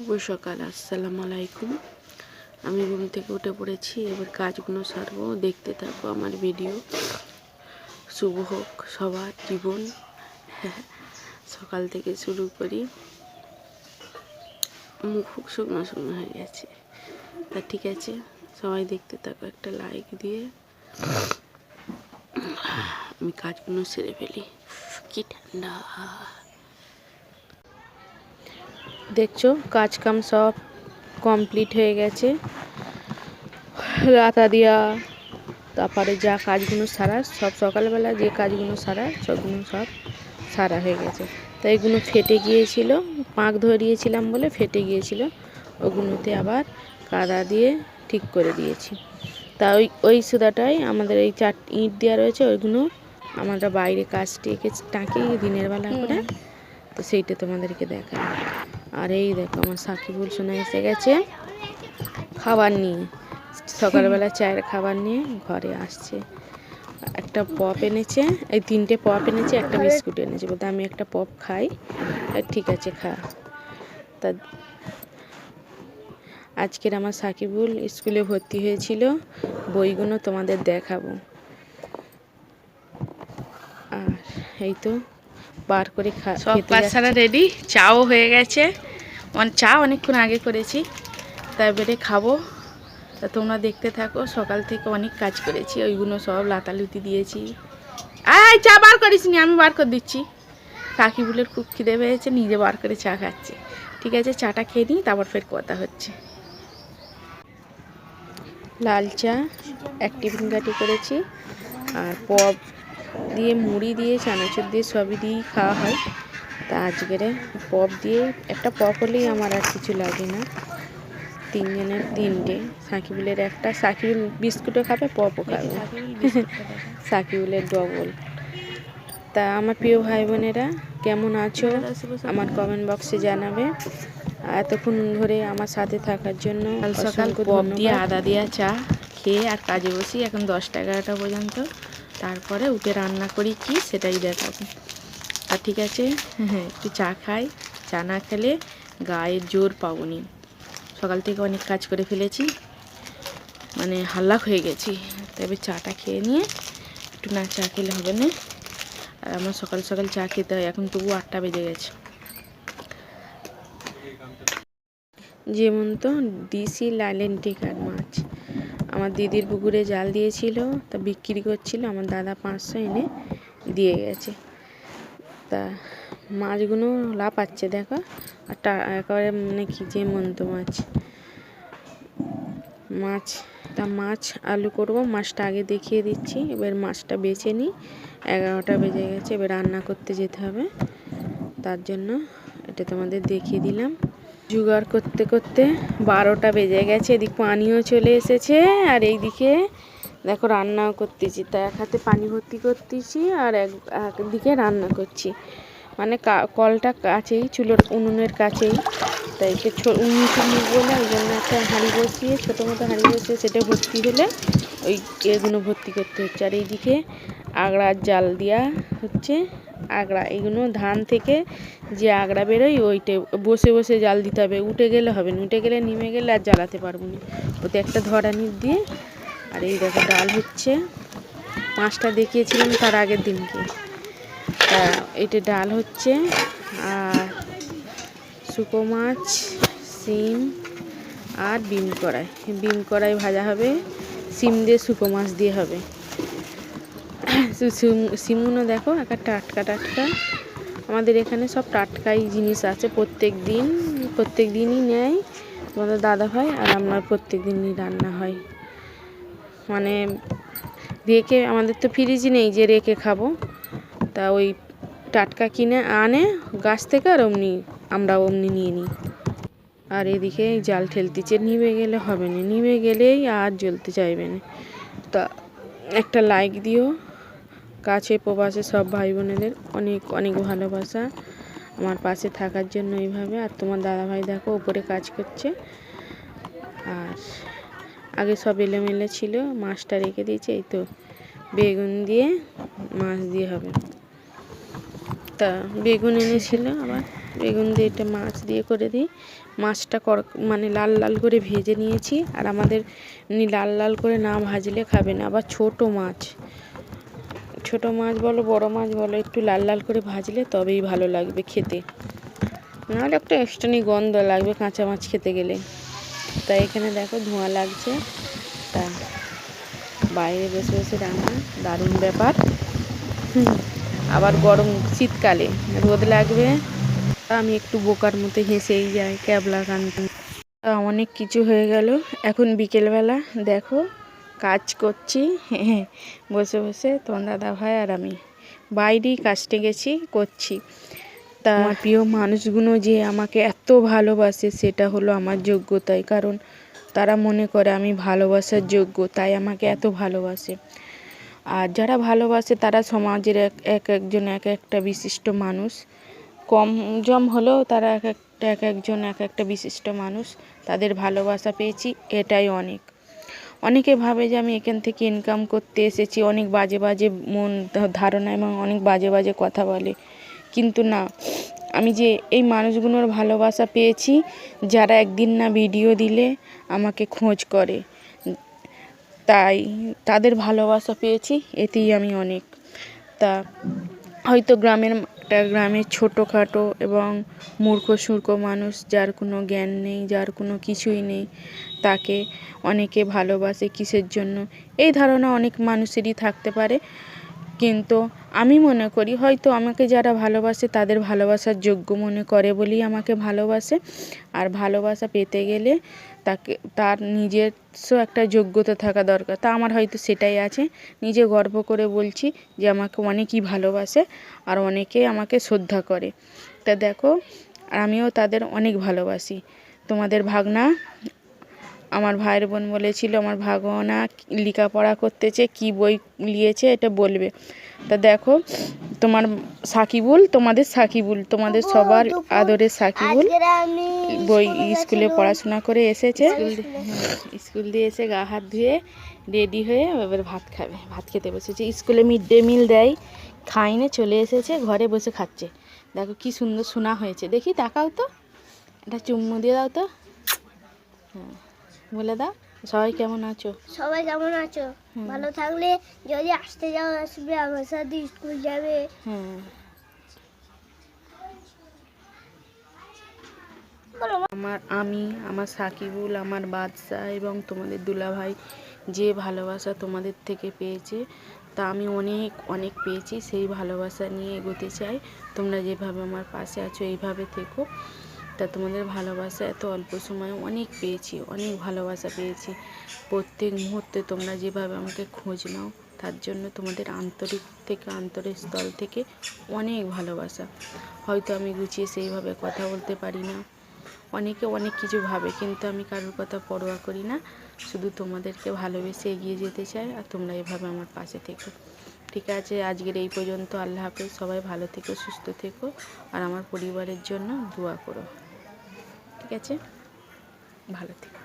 শুভ সকাল, আসসালামু আলাইকুম। আমি রুম থেকে উঠে পড়েছি, এবার কাজগুলো সারবো, দেখতে থাকব আমার ভিডিও। শুভ হোক সবার জীবন। সকাল থেকে শুরু করি। মুখ ফুক শুকনো শুকনো হয়ে গেছে। তা ঠিক আছে, সবাই দেখতে থাকো, একটা লাইক দিয়ে। আমি কাজগুলো সেরে ফেলি। কি ঠান্ডা। দেখছ কাজ কাম সব কমপ্লিট হয়ে গেছে। রাতা দিয়া তারপরে যা কাজগুলো সারা সব সকালবেলা যে কাজগুলো সারা সবগুলো সব সারা হয়ে গেছে। তো এগুলো ফেটে গিয়েছিল পাঁক ধরিয়েছিলাম বলে ফেটে গিয়েছিল ওগুলোতে আবার কাদা দিয়ে ঠিক করে দিয়েছি। তা ওই ওই সুদাটাই আমাদের এই চার ইট দেওয়া রয়েছে ওইগুলো আমরা বাইরে কাজটিকে টাঁকি দিনের বেলা করে তো সেইটা তোমাদেরকে দেখাই আর এই দেখো, আমার সাকিবুল সোনা এসে গেছে খাবার নিয়ে। সকালবেলা চায়ের খাবার নিয়ে ঘরে আসছে। একটা পপ এনেছে, এই তিনটে পপ এনেছে, একটা বিস্কুট এনেছে। বলতে আমি একটা পপ খাই ঠিক আছে, খা। তা আজকের আমার সাকিবুল স্কুলে ভর্তি হয়েছিল, বইগুলো তোমাদের দেখাবো। আর এই তো বার করে খা সব। সারা রেডি চাও হয়ে গেছে। চা অনেকক্ষণ আগে করেছি তারপরে খাব। তা তোমরা দেখতে থাকো সকাল থেকে অনেক কাজ করেছি ওইগুলো সব লাতালুতি দিয়েছি। এই চা বার করিস নি আমি বার করে দিচ্ছি। কাকিবুলের খুব খিদে পেয়েছে নিজে বার করে চা খাচ্ছে। ঠিক আছে চাটা খেয়ে নিই তারপর ফের কথা হচ্ছে। লাল চা এক টিফিন কাটি করেছি আর পপ দিয়ে মুড়ি দিয়ে চানাচুর দিয়ে সবই দিয়েই খাওয়া হয়। তা আজকের পপ দিয়ে একটা পপ হলেই আমার আর কিছু লাগে না। তিনজনের তিনটে। সাকিবুলের একটা। সাকিবুল বিস্কুটও খাবে পপও খাবে। সাকিবুলের ডবল। তা আমার প্রিয় ভাই বোনেরা কেমন আছো? আমার কমেন্ট বক্সে জানাবে। এতক্ষণ ধরে আমার সাথে থাকার জন্য সকাল সকাল পপ দিয়ে আদা দিয়া চা খেয়ে আর কাজে বসি এখন দশটা এগারোটা পর্যন্ত। তারপরে উঠে রান্না করি কি, সেটাই দেখাবো। আর ঠিক আছে হ্যাঁ একটু চা খাই। চা না খেলে গায়ের জোর পাবনি। সকাল থেকে অনেক কাজ করে ফেলেছি। মানে হাল্লাক হয়ে গেছি। তবে চাটা খেয়ে নিয়ে একটু না চা খেলে হবে না। আর আমার সকাল সকাল চা খেতে হয়, এখন তবু আটটা বেজে গেছে। যেমন তো ডিসি লাইলেন টিকার মাছ। আমার দিদির পুকুরে জাল দিয়েছিল, তা বিক্রি করছিল, আমার দাদা পাঁচশো এনে দিয়ে গেছে। তা মাছগুলো লাফাচ্ছে, দেখো। আর টা, একেবারে মানে কি যেমন্ত মাছ। মাছ, তা মাছ আলু করব, মাছটা আগে দেখিয়ে দিচ্ছি। এবার মাছটা বেছে নিই। এগারোটা বেজে গেছে, এবার রান্না করতে যেতে হবে। তার জন্য এটা তোমাদের দেখিয়ে দিলাম। জোগাড় করতে করতে বারোটা বেজে গেছে, এদিক পানিও চলে এসেছে আর এইদিকে দেখো রান্নাও করতেছি। তা এক হাতে পানি ভর্তি করতেছি আর এক একদিকে রান্না করছি। মানে কলটা কাছেই, চুলোর উনুনের কাছেই। তাই একে উনুন চুলি বলে ওই জন্য একটা হাঁড়ি বসিয়ে, ছোটো মতো হাঁড়ি বসিয়ে সেটা ভর্তি হলে ওই এগুলো ভর্তি করতে হচ্ছে। আর এইদিকে আগড়ার জাল দেওয়া হচ্ছে। আগড়া এগুলো ধান থেকে যে আগড়া বেরোয়, ওইটা বসে বসে জাল দিতে হবে। উঠে গেলে হবে না, উঠে গেলে নেমে গেলে আর জ্বালাতে পারব না। ওতে একটা ধরা ধরানি দিয়ে, আর এই দেখো ডাল হচ্ছে। মাছটা দেখিয়েছিলাম তার আগের দিনকে। তা এটা ডাল হচ্ছে, আর শুকো মাছ শিম আর বিম কড়াই। বিম কড়াই ভাজা হবে শিম দিয়ে শুকো মাছ দিয়ে হবে। সিমগুলো দেখো একটা টাটকা টাটকা। আমাদের এখানে সব টাটকাই জিনিস আছে প্রত্যেক দিন, প্রত্যেক দিনই নেয় আমাদের দাদা ভাই আর আমার প্রত্যেক দিনই রান্না হয়। মানে রেখে, আমাদের তো ফ্রিজ নেই যে রেখে খাব। তা ওই টাটকা কিনে আনে, গাছ থেকে আর অমনি, আমরা অমনি নিয়ে নিই। আর এদিকে জাল ঠেলতেছে, নিভে গেলে হবে না। নিভে গেলেই আর জ্বলতে চাইবে না। তা একটা লাইক দিও। কাছে, প্রবাসে সব ভাই বোনেদের অনেক অনেক ভালোবাসা। আমার পাশে থাকার জন্য এইভাবে। আর তোমার দাদাভাই দেখো উপরে কাজ করছে। আর আগে সব এলোমেলো ছিল, মাছটা রেখে দিয়েছে, এই তো বেগুন দিয়ে মাছ দিয়ে হবে। তা বেগুন এনেছিল আবার। বেগুন দিয়ে এটা মাছ দিয়ে করে দিই। মাছটা কর মানে লাল লাল করে ভেজে নিয়েছি। আর আমাদের এমনি লাল লাল করে না ভাজলে খাবে না, আবার ছোট মাছ। ছোট মাছ বলো, বড় মাছ বলো, একটু লাল লাল করে ভাজলে তবেই ভালো লাগবে খেতে। নাহলে একটা এক্সট্রানি গন্ধ লাগবে কাঁচা মাছ খেতে গেলে। তাই এখানে দেখো ধোঁয়া লাগছে। তা বাইরে বসে বসে রান্না, দারুণ ব্যাপার। আবার গরম শীতকালে, রোদ লাগবে। আমি একটু বোকার মতো হেসেই যাই, ক্যাবলা কানতে অনেক কিছু হয়ে গেল। এখন বিকেলবেলা, দেখো কাজ করছি হ্যাঁ বসে বসে তোমার দাদা ভাই আর আমি বাইরেই কাজটে গেছি, করছি। তা প্রিয় মানুষগুলো যে আমাকে এত ভালোবাসে সেটা হলো আমার যোগ্যতাই, কারণ তারা মনে করে আমি ভালোবাসার যোগ্য, তাই আমাকে এত ভালোবাসে। আর যারা ভালোবাসে তারা সমাজের এক এক একজন এক একটা বিশিষ্ট মানুষ। কম জম হলেও তারা এক একটা, এক একজন এক একটা বিশিষ্ট মানুষ। তাদের ভালোবাসা পেয়েছি, এটাই অনেক। অনেকে ভাবে যে আমি এখান থেকে ইনকাম করতে এসেছি, অনেক বাজে বাজে মন ধারণা এবং অনেক বাজে বাজে কথা বলে। কিন্তু না, আমি যে এই মানুষগুলোর ভালোবাসা পেয়েছি, যারা একদিন না ভিডিও দিলে আমাকে খোঁজ করে। তাই তাদের ভালোবাসা পেয়েছি, এতেই আমি অনেক। তা হয়তো গ্রামের একটা গ্রামের ছোটোখাটো এবং মূর্খ সূর্খ মানুষ যার কোনো জ্ঞান নেই, যার কোনো কিছুই নেই, তাকে অনেকে ভালোবাসে কিসের জন্য? এই ধারণা অনেক মানুষেরই থাকতে পারে। কিন্তু আমি মনে করি হয়তো আমাকে যারা ভালোবাসে তাদের ভালোবাসার যোগ্য মনে করে বলেই আমাকে ভালোবাসে। আর ভালোবাসা পেতে গেলে তাকে, তার নিজস্ব একটা যোগ্যতা থাকা দরকার। তা আমার হয়তো সেটাই আছে। নিজে গর্ব করে বলছি যে আমাকে অনেকই ভালোবাসে আর অনেকে আমাকে শ্রদ্ধা করে। তা দেখো, আমিও তাদের অনেক ভালোবাসি। তোমাদের ভাগনা আমার ভাইয়ের বোন বলেছিল আমার ভাগনা লেখাপড়া করতেছে কি বই নিয়েছে এটা বলবে। তা দেখো তোমার সাকিবুল তোমাদের সাকিবুল তোমাদের সবার আদরের সাকিবুল বই স্কুলে পড়াশোনা করে এসেছে। স্কুল দিয়ে এসে গা হাত ধুয়ে রেডি হয়ে এবার ভাত খাবে। ভাত খেতে বসেছে। স্কুলে মিড ডে মিল দেয়। খাইনে চলে এসেছে ঘরে বসে খাচ্ছে। দেখো কি সুন্দর শোনা হয়েছে। দেখি তাকাও তো। এটা চুম্মু দিয়ে দাও তো। হ্যাঁ। বলে দাও সবাই কেমন আছো? সবাই কেমন আছো? ভালো থাকলে যদি আসতে যাও আসবে আমার সাথে স্কুল যাবে। আমার আমি আমার সাকিবুল আমার বাদশা এবং তোমাদের দুলাভাই যে ভালোবাসা তোমাদের থেকে পেয়েছে তা আমি অনেক অনেক পেয়েছি। সেই ভালোবাসা নিয়ে এগোতে চাই। তোমরা যেভাবে আমার পাশে আছো এইভাবে থেকো। তা তোমাদের ভালোবাসা এত অল্প সময়ে অনেক পেয়েছি, অনেক ভালোবাসা পেয়েছি। প্রত্যেক মুহূর্তে তোমরা যেভাবে আমাকে খোঁজ নাও, তার জন্য তোমাদের আন্তরিক থেকে, আন্তরিক স্থল থেকে অনেক ভালোবাসা। হয়তো আমি গুছিয়ে সেইভাবে কথা বলতে পারি না। অনেকে অনেক কিছু ভাবে, কিন্তু আমি কারোর কথা পরোয়া করি না। শুধু তোমাদেরকে ভালোবেসে এগিয়ে যেতে চাই আর তোমরা এভাবে আমার পাশে থেকো। ঠিক আছে, আজকের এই পর্যন্ত আল্লাহ হাফেজ। সবাই ভালো থেকো, সুস্থ থেকো। আর আমার পরিবারের জন্য দোয়া করো। ঠিক আছে? ভালো থেকো।